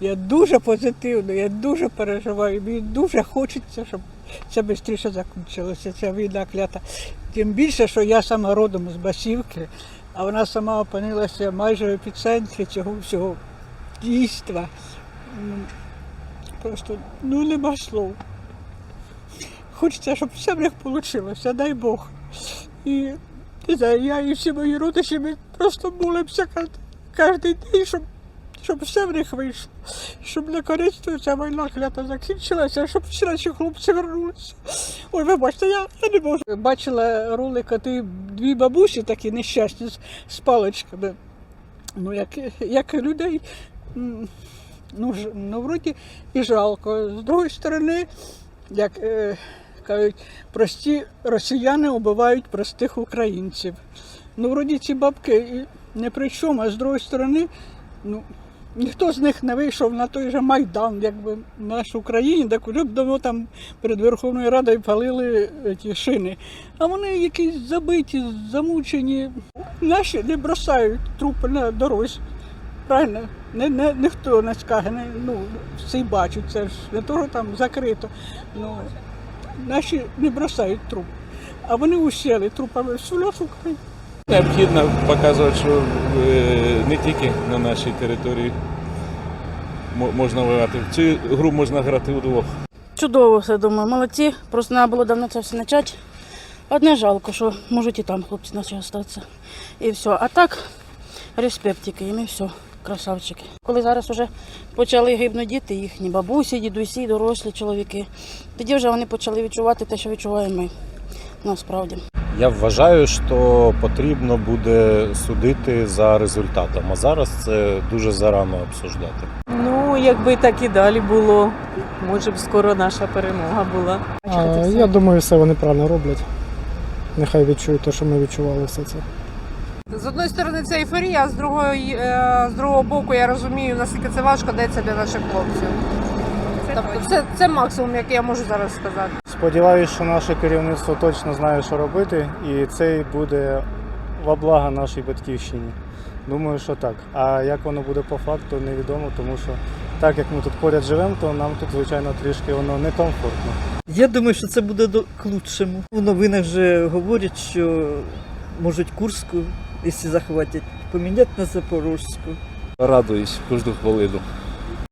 Я дуже позитивно, я дуже переживаю. Мені дуже хочеться, щоб це швидше закінчилося, ця війна клята. Тим більше, що я сама родом з Басівки, а вона сама опинилася майже в епіцентрі цього всього дійства. Просто ну нема слов. Хочеться, щоб все в них вийшло, дай Бог. І не знаю, я і всі мої родичі, ми просто молимося кожен день, щоб, щоб все в них вийшло. Щоб наконець ця війна клята закінчилася, щоб всі наші хлопці вернулися. Ой, вибачте, я, я не можу. Бачила ролик, а ти дві бабусі такі нещасні з, паличками. Ну, як, як людей, ну, ну, вроді і жалко. З другої сторони, як е, кажуть, прості росіяни убивають простих українців. Ну, вроді ці бабки не при чому, а з другої сторони, ну, ніхто з них не вийшов на той же Майдан, якби в нашій Україні, де давно там перед Верховною Радою палили е, ті шини. А вони якісь забиті, замучені. Наші не бросають трупи на дорозі. Правильно? Не, не, ніхто не скаже, ну, всі бачать, це ж не того там закрито. Ну, наші не бросають труп. А вони усіли трупами всю нашу Україну. Необхідно показувати, що е, не тільки на нашій території мо- можна воювати. Цю гру можна грати удвох. Чудово все думаю, молодці. Просто треба було давно це все почати. Одне жалко, що можуть і там хлопці наші залишитися. І все. А так, респектики їм і все, красавчики. Коли зараз вже почали гибнути діти, їхні бабусі, дідусі, дорослі чоловіки, тоді вже вони почали відчувати те, що відчуваємо ми. Насправді. Я вважаю, що потрібно буде судити за результатом. А зараз це дуже зарано обсуждати. Ну, якби так і далі було, може б скоро наша перемога була. А, я думаю, все вони правильно роблять. Нехай відчують те, що ми відчували все це. З одної сторони це ейфорія, а з другої е, з другого боку я розумію, наскільки це важко дається для наших хлопців. Тобто це, це максимум, який я можу зараз сказати. Сподіваюсь, що наше керівництво точно знає, що робити, і це буде во благо нашій батьківщині. Думаю, що так. А як воно буде по факту, невідомо, тому що так як ми тут поряд живемо, то нам тут, звичайно, трішки воно некомфортно. Я думаю, що це буде до к лучшому. У новинах вже говорять, що можуть Курську, якщо захватять, поміняти на Запорожську. Радуюсь кожну хвилину.